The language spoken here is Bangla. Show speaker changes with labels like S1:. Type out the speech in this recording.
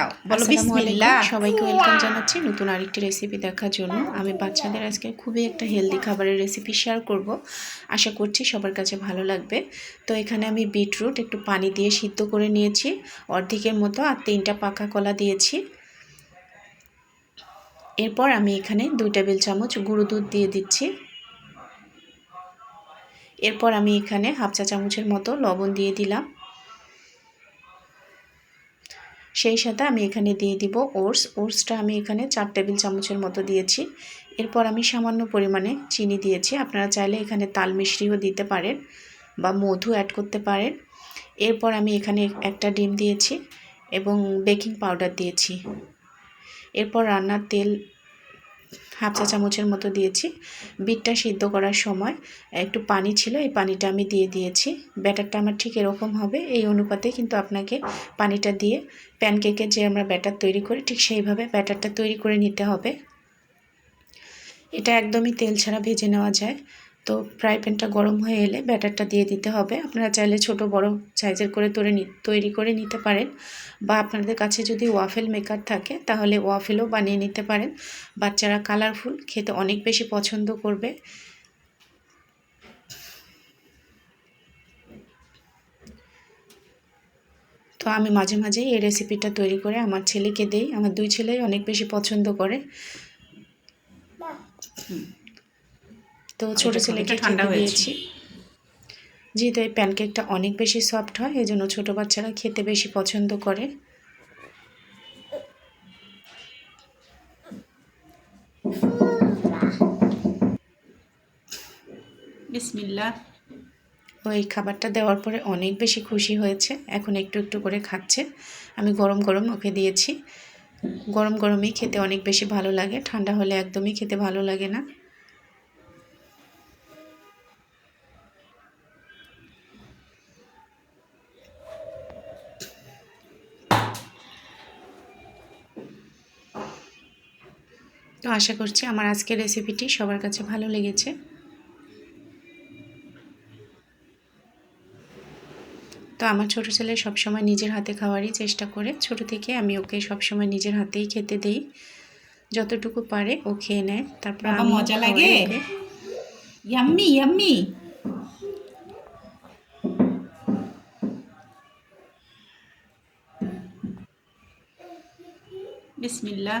S1: খাও। বলো বিসমিল্লাহ।
S2: সবাইকে ওয়েলকাম জানাচ্ছি নতুন আরেকটি রেসিপি দেখার জন্য। আমি বাচ্চাদের আজকে খুবই একটা হেলদি খাবারের রেসিপি শেয়ার করব। আশা করছি সবার কাছে ভালো লাগবে। তো এখানে আমি বিটরুট একটু পানি দিয়ে সিদ্ধ করে নিয়েছি। অর্ধেকের মতো আর তিনটা পাকা কলা দিয়েছি। এরপর আমি এখানে দুই টেবিল চামচ গুঁড়ো দুধ দিয়ে দিচ্ছি। এরপর আমি এখানে হাফ চা চামচের মতো লবণ দিয়ে দিলাম। সেই সাথে আমি এখানে দিয়ে দিব ওটস। ওটসটা আমি এখানে চার টেবিল চামচের মতো দিয়েছি। এরপর আমি সামান্য পরিমাণে চিনি দিয়েছি। আপনারা চাইলে এখানে তাল মিশ্রিও দিতে পারেন বা মধু অ্যাড করতে পারেন। এরপর আমি এখানে একটা ডিম দিয়েছি এবং বেকিং পাউডার দিয়েছি। এরপর রান্নার তেল হাফ চা চামচের মতো দিয়েছি। বিটটা সিদ্ধ করার সময় একটু পানি ছিল, এই পানিটা আমি দিয়ে দিয়েছি। ব্যাটারটা আমার ঠিক এরকম হবে, এই অনুপাতে কিন্তু আপনাকে পানিটা দিয়ে প্যানকেকের যে আমরা ব্যাটার তৈরি করি, ঠিক সেইভাবে ব্যাটারটা তৈরি করে নিতে হবে। এটা একদমই তেল ছাড়া ভেজে নেওয়া যায়। তো ফ্রাই প্যানটা গরম হয়ে এলে ব্যাটারটা দিয়ে দিতে হবে। আপনারা চাইলে ছোট, বড় সাইজের করে তৈরি তৈরি করে নিতে পারেন বা আপনাদের কাছে যদি ওয়াফেল মেকার থাকে তাহলে ওয়াফেলও বানিয়ে নিতে পারেন। বাচ্চারা কালারফুল, খেতে অনেক বেশি পছন্দ করবে। তো আমি মাঝে মাঝে এই রেসিপিটা তৈরি করে আমার ছেলেকে দেই। আমার দুই ছেলেই অনেক বেশি পছন্দ করে। তো ছোট ছেলেকে
S1: ঠান্ডা হয়েছি।
S2: যেহেতু এই প্যানকেকটা অনেক বেশি সফট হয় এই জন্য ছোটো বাচ্চারা খেতে বেশি পছন্দ করে। ওই খাবারটা দেওয়ার পরে অনেক বেশি খুশি হয়েছে এখন একটু একটু করে খাচ্ছে। আমি গরম গরম ওকে দিয়েছি। গরম গরমই খেতে অনেক বেশি ভালো লাগে ঠান্ডা হলে একদমই খেতে ভালো লাগে না। তো আশা করছি আমার আজকের রেসিপিটি সবার কাছে ভালো লেগেছে। তো আমার ছোট ছেলে সবসময় নিজের হাতে খাওয়ারই চেষ্টা করে। ছোট থেকে আমি ওকে সবসময় নিজের হাতেই খেতে দিই। যতটুকু পারে ও খেয়ে নেয়। তারপর
S1: মজা লাগে? ইয়াম্মি ইয়াম্মি বিসমিল্লাহ।